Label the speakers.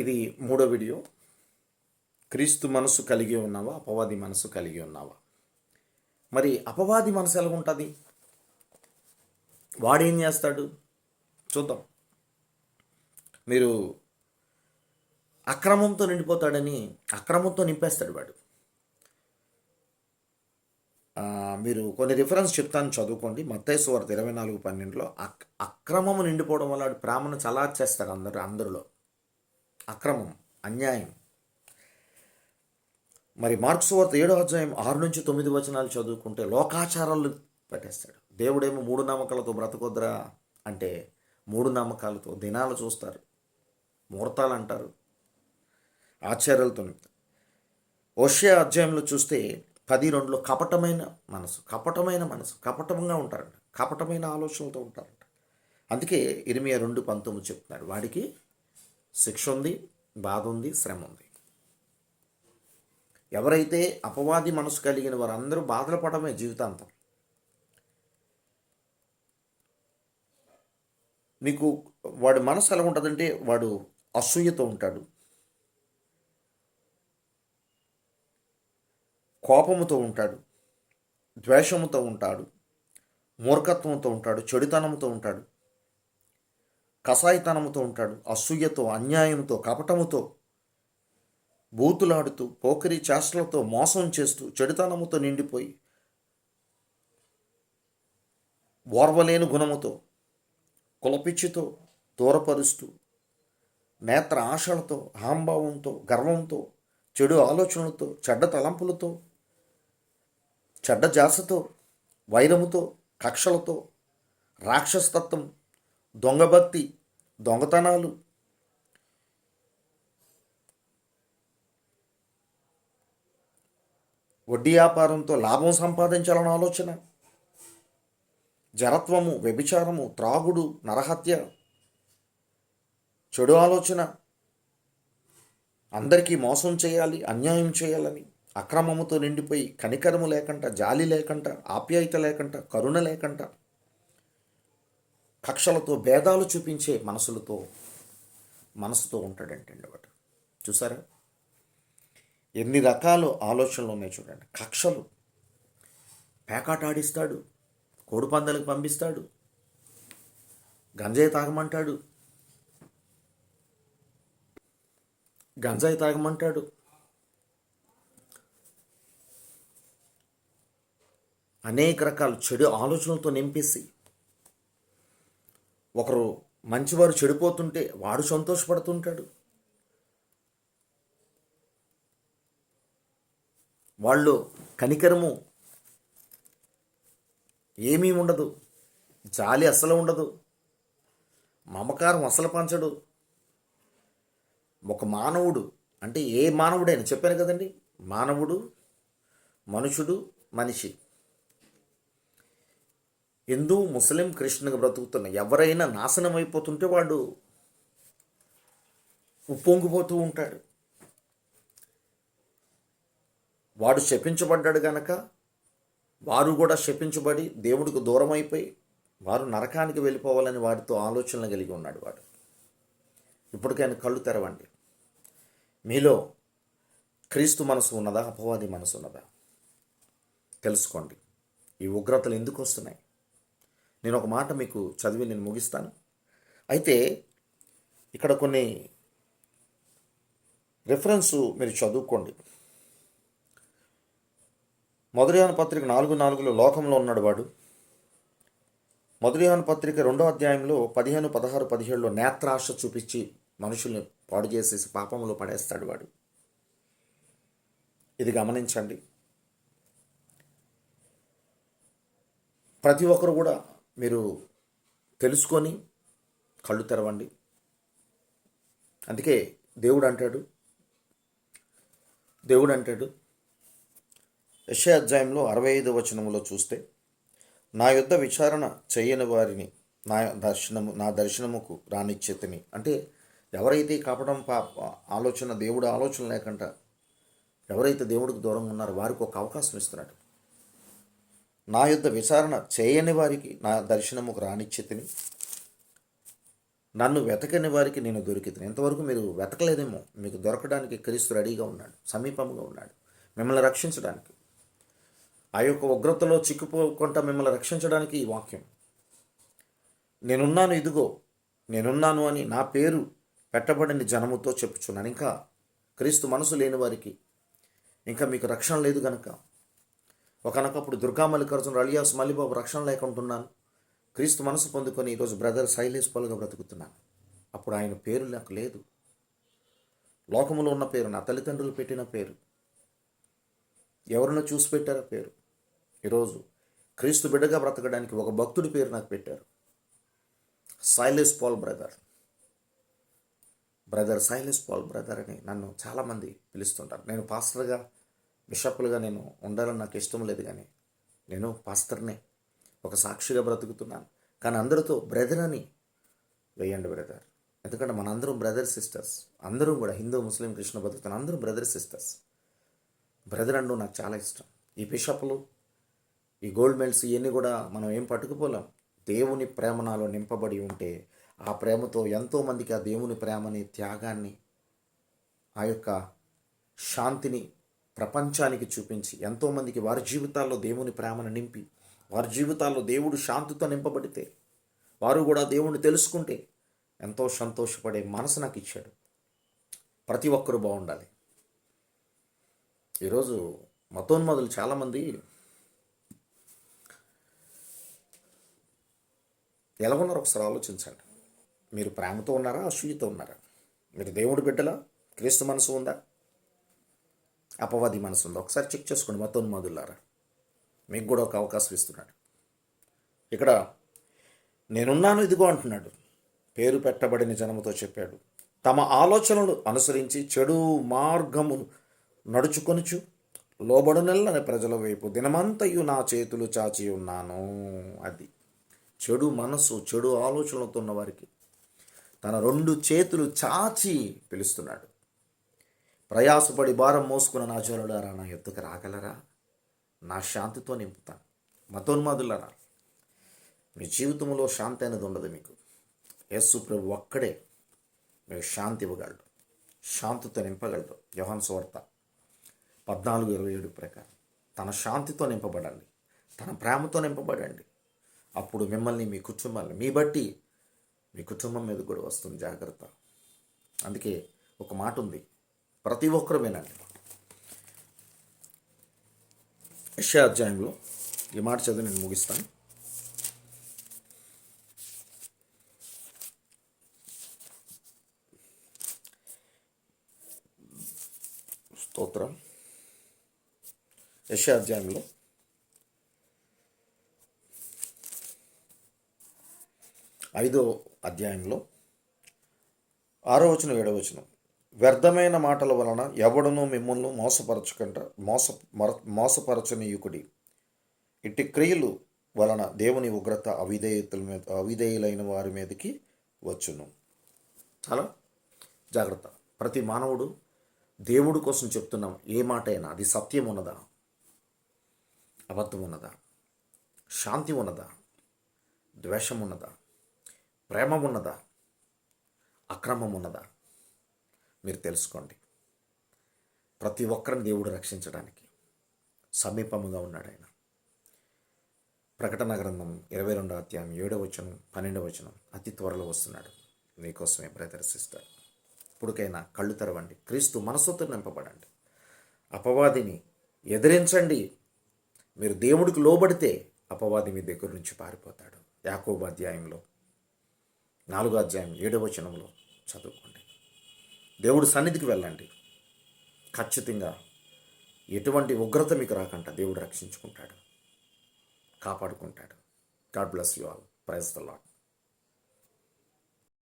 Speaker 1: ఇది మూడో వీడియో. క్రీస్తు మనసు కలిగి ఉన్నావా? అపవాది మనసు కలిగి ఉన్నావా? మరి అపవాది మనసు ఎలా ఉంటుంది వాడేం చేస్తాడు? చూద్దాం. మీరు అక్రమంతో నిండిపోతాడని అక్రమంతో నింపేస్తాడు వాడు. మీరు కొన్ని రిఫరెన్స్ చెప్తాను చదువుకోండి. మత్తయి సువార్త ఇరవై నాలుగు పన్నెండులో అక్ అక్రమము నిండిపోవడం వల్ల వాడు ప్రేమను చలార్చేస్తారు అందరు అందరిలో. అక్రమం అన్యాయం. మరి మార్క్స్ వార్త ఏడో అధ్యాయం ఆరు నుంచి తొమ్మిది వచనాలు చదువుకుంటే లోకాచారాలు పెట్టేస్తాడు. దేవుడేమో మూడు నమ్మకాలతో బ్రతకొద్దురా అంటే మూడు నమ్మకాలతో దినాలు చూస్తారు. ముహూర్తాలు అంటారు ఆశ్చర్యాలతో ఓషియా అధ్యాయంలో చూస్తే పది రెండులో కపటమైన మనసు కపటమైన మనసు కపటంగా ఉంటారంట. కపటమైన ఆలోచనలతో ఉంటారంట. అందుకే ఇరిమియా రెండు పంతొమ్మిది చెప్తున్నాడు. వాడికి శిక్ష ఉంది బాధ ఉంది శ్రమ ఉంది ఎవరైతే అపవాది మనసు కలిగిన వారందరూ బాధలు పడమే జీవితాంతం. మీకు వాడి మనసు ఎలా ఉంటుందంటే వాడు అసూయతో ఉంటాడు. కోపముతో ఉంటాడు. ద్వేషముతో ఉంటాడు. మూర్ఖత్వంతో ఉంటాడు. చెడుతనంతో ఉంటాడు. కసాయితనముతో ఉంటాడు అసూయతో అన్యాయంతో కపటముతో బూతులాడుతూ పోకరి చేష్టలతో మోసం చేస్తూ చెడుతనముతో నిండిపోయి ఓర్వలేని గుణముతో కులపిచ్చితో దూరపరుస్తూ నేత్ర ఆశలతో అహంభావంతో గర్వంతో చెడు ఆలోచనలతో చెడ్డ తలంపులతో చెడ్డ జాసతో వైరముతో కక్షలతో రాక్షసతత్వం దొంగభక్తి దొంగతనాలు. వడ్డీ వ్యాపారంతో లాభం సంపాదించాలన్న ఆలోచన. జరత్వము వ్యభిచారము త్రాగుడు నరహత్య. చెడు ఆలోచన. అందరికీ మోసం చేయాలి అన్యాయం చేయాలని. అక్రమముతో నిండిపోయి కనికరము లేకుండా జాలి లేకుండా ఆప్యాయత లేకుండా కరుణ లేకుండా. కక్షలతో భేదాలు చూపించే మనసులతో మనసుతో ఉంటాడంటండి వాడు. చూసారా? ఎన్ని రకాల ఆలోచనలు ఉన్నాయి చూడండి. కక్షలు. పేకాట ఆడిస్తాడు కోడిపందాలకు పంపిస్తాడు. గంజాయి తాగమంటాడు. గంజాయి తాగమంటాడు. అనేక రకాల చెడు ఆలోచనలతో నింపేసి ఒకరు మంచివారు చెడిపోతుంటే వాడు సంతోషపడుతుంటాడు. వాళ్ళు కనికరము ఏమీ ఉండదు. జాలి అస్సలు ఉండదు. మమకారం అసలు పంచడు. ఒక మానవుడు అంటే ఏ మానవుడైనా చెప్పాను కదండి? మానవుడు మనుషుడు మనిషి. హిందూ ముస్లిం క్రిస్టియన్గా బ్రతుకుతున్న ఎవరైనా నాశనం అయిపోతుంటే వాడు ఉప్పొంగిపోతూ ఉంటాడు. వాడు శపించబడ్డాడు గనక వారు కూడా శపించబడి దేవుడికి దూరం అయిపోయి వారు నరకానికి వెళ్ళిపోవాలని వారితో ఆలోచనలు కలిగి ఉన్నాడు వాడు. ఇప్పటికైనా కళ్ళు తెరవండి. మీలో క్రీస్తు మనసు ఉన్నదా? అపవాది మనసు ఉన్నదా? తెలుసుకోండి. ఈ ఉగ్రతలు ఎందుకు వస్తున్నాయి? నేను ఒక మాట మీకు చదివి నేను ముగిస్తాను. అయితే ఇక్కడ కొన్ని రిఫరెన్సు మీరు చదువుకోండి. మొదటియాన పత్రిక నాలుగు నాలుగులో లోకంలో ఉన్నాడు వాడు. మొదటియాన పత్రిక రెండో అధ్యాయంలో పదిహేను పదహారు పదిహేడులో నేత్రాశ చూపించి మనుషుల్ని పాడు చేసేసి పాపంలో పడేస్తాడు వాడు. ఇది గమనించండి. ప్రతి ఒక్కరు కూడా మీరు తెలుసుకొని కళ్ళు తెరవండి. అందుకే దేవుడు అంటాడు దేవుడు అంటాడు యశ అధ్యాయంలో అరవై ఐదు వచనంలో చూస్తే నా యుద్ధ విచారణ చేయని వారిని నా దర్శనము నా దర్శనముకు రానిచ్చేతని అంటే ఎవరైతే కాపడం పా ఆలోచన దేవుడు ఆలోచన లేకుండా ఎవరైతే దేవుడికి దూరంగా ఉన్నారో వారికి ఒక అవకాశం ఇస్తున్నాడు. నా యుద్ధ విచారణ చేయని వారికి నా దర్శనముకు రానిచ్చితిని నన్ను వెతకని వారికి నేను దొరికితిని ఎంతవరకు మీరు వెతకలేదేమో. మీకు దొరకడానికి క్రీస్తు రెడీగా ఉన్నాడు సమీపంగా ఉన్నాడు మిమ్మల్ని రక్షించడానికి. ఆ యొక్క ఉగ్రతలో చిక్కుపోకుండా మిమ్మల్ని రక్షించడానికి ఈ వాక్యం. నేనున్నాను ఇదిగో నేనున్నాను అని నా పేరు పెట్టబడిన జనముతో చెప్పుచున్నాను. ఇంకా క్రీస్తు మనసు లేని వారికి ఇంకా మీకు రక్షణ లేదు కనుక ఒకనకప్పుడు దుర్గా మల్లికార్జున అలియాస్ మల్లిబాబు రక్షణ లేకుంటున్నాను. క్రీస్తు మనసు పొందుకొని ఈరోజు బ్రదర్ శైలేష్ పాలుగా బ్రతుకుతున్నాను. అప్పుడు ఆయన పేరు నాకు లేదు. లోకములో ఉన్న పేరు నా తల్లిదండ్రులు పెట్టిన పేరు ఎవరినో చూసి పెట్టారో పేరు. ఈరోజు క్రీస్తు బిడ్డగా బ్రతకడానికి ఒక భక్తుడి పేరు నాకు పెట్టారు. Silas Paul brother. Brother Silas Paul brother అని నన్ను చాలామంది పిలుస్తుంటారు. నేను పాస్టర్గా బిషప్లుగా నేను ఉండాలని నాకు ఇష్టం లేదు కానీ నేను పాస్తర్నే ఒక సాక్షిగా బ్రతుకుతున్నాను. కానీ అందరితో బ్రదర్ అని వేయండి బ్రదర్. ఎందుకంటే మనందరం బ్రదర్ సిస్టర్స్. అందరం కూడా హిందూ ముస్లిం కృష్ణ బతుకుతున్న అందరం బ్రదర్ సిస్టర్స్. బ్రదర్ అంటూ నాకు చాలా ఇష్టం. ఈ బిషప్లు ఈ గోల్డ్ మెడల్స్ ఇవన్నీ కూడా మనం ఏం పట్టుకుపోలేం. దేవుని ప్రేమ నాలో నింపబడి ఉంటే ఆ ప్రేమతో ఎంతోమందికి ఆ దేవుని ప్రేమని త్యాగాన్ని ఆ యొక్క శాంతిని ప్రపంచానికి చూపించి ఎంతోమందికి వారి జీవితాల్లో దేవుని ప్రేమను నింపి వారి జీవితాల్లో దేవుడు శాంతితో నింపబడితే వారు కూడా దేవుణ్ణి తెలుసుకుంటే ఎంతో సంతోషపడే మనసు నాకు ఇచ్చాడు. ప్రతి ఒక్కరూ బాగుండాలి. ఈరోజు మతోన్మదులు చాలామంది ఎలా ఉన్నారో ఒకసారి ఆలోచించండి. మీరు ప్రేమతో ఉన్నారా అసూయతో ఉన్నారా? మీరు దేవుడి బిడ్డలా? క్రీస్తు మనసు ఉందా? అపవాది మనసు ఉందా ఒకసారి చెక్ చేసుకోండి మతోన్మాదులారా మీకు కూడా ఒక అవకాశం ఇస్తున్నాడు. ఇక్కడ నేనున్నాను ఇదిగో అంటున్నాడు. పేరు పెట్టబడిన జనముతో చెప్పాడు. తమ ఆలోచనలు అనుసరించి చెడు మార్గమును నడుచుకొనుచు లోబడునెల్లని ప్రజల వైపు దినమంతయు నా చేతులు చాచి ఉన్నాను అది. చెడు మనసు చెడు ఆలోచనలతో ఉన్న వారికి తన రెండు చేతులు చాచి పిలుస్తున్నాడు. ప్రయాసపడి భారం మోసుకున్న నా జనులారా నా ఎత్తుకు రాగలరా? నా శాంతితో నింపుతాను. మతోన్మాదులరా మీ జీవితంలో శాంతి అనేది ఉండదు మీకు. యేసు ప్రభు ఒక్కడే మీకు శాంతి ఇవ్వగలడు శాంతితో నింపగలడు. యోహన్ సువార్త పద్నాలుగు ఇరవై ఏడు ప్రకారం తన శాంతితో నింపబడండి తన ప్రేమతో నింపబడండి. అప్పుడు మిమ్మల్ని మీ కుటుంబాన్ని మీ బట్టి మీ కుటుంబం మీద కూడా వస్తుంది జాగ్రత్త. అందుకే ఒక మాట ఉంది ప్రతి ఒక్కరు వినండి యెషయా అధ్యాయంలో ఈ మాట చదివి నేను ముగిస్తాను. స్తోత్రం. యెషయా అధ్యాయంలో ఐదో అధ్యాయంలో ఆరో వచనం ఏడవచనం వ్యర్థమైన మాటల వలన ఎవడనూ మిమ్మల్ని మోసపరచకంట మోస మర మోసపరచనీయుకుడి. ఇట్టి క్రియలు వలన దేవుని ఉగ్రత అవిధేయతల మీద అవిధేయులైన వారి మీదకి వచ్చును. చాలా జాగ్రత్త. ప్రతి మానవుడు దేవుడు కోసం చెప్తున్నాం ఏ మాట అయినా అది సత్యం ఉన్నదా అబద్ధం ఉన్నదా శాంతి ఉన్నదా ద్వేషం ఉన్నదా ప్రేమ ఉన్నదా అక్రమం ఉన్నదా మీరు తెలుసుకోండి. ప్రతి ఒక్కరిని దేవుడు రక్షించడానికి సమీపముగా ఉన్నాడు ఆయన. ప్రకటన గ్రంథం ఇరవై రెండవ అధ్యాయం ఏడవ వచనం పన్నెండవ వచనం అతి త్వరలో వస్తున్నాడు. మీకోసమే బ్రదర్ సిస్టర్. ఇప్పుడుకైనా కళ్ళు తెరవండి. క్రీస్తు మనసుతో నింపబడండి. అపవాదిని ఎదిరించండి. మీరు దేవుడికి లోబడితే అపవాది మీ దగ్గర నుంచి పారిపోతాడు. యాకోబాధ్యాయంలో నాలుగో అధ్యాయం ఏడవ వచనంలో చదువుకోండి. దేవుడు సన్నిధికి వెళ్ళండి. ఖచ్చితంగా ఎటువంటి ఉగ్రత మీకు రాకుండా దేవుడు రక్షించుకుంటాడు. కాపాడుకుంటాడు. God bless you all praise the Lord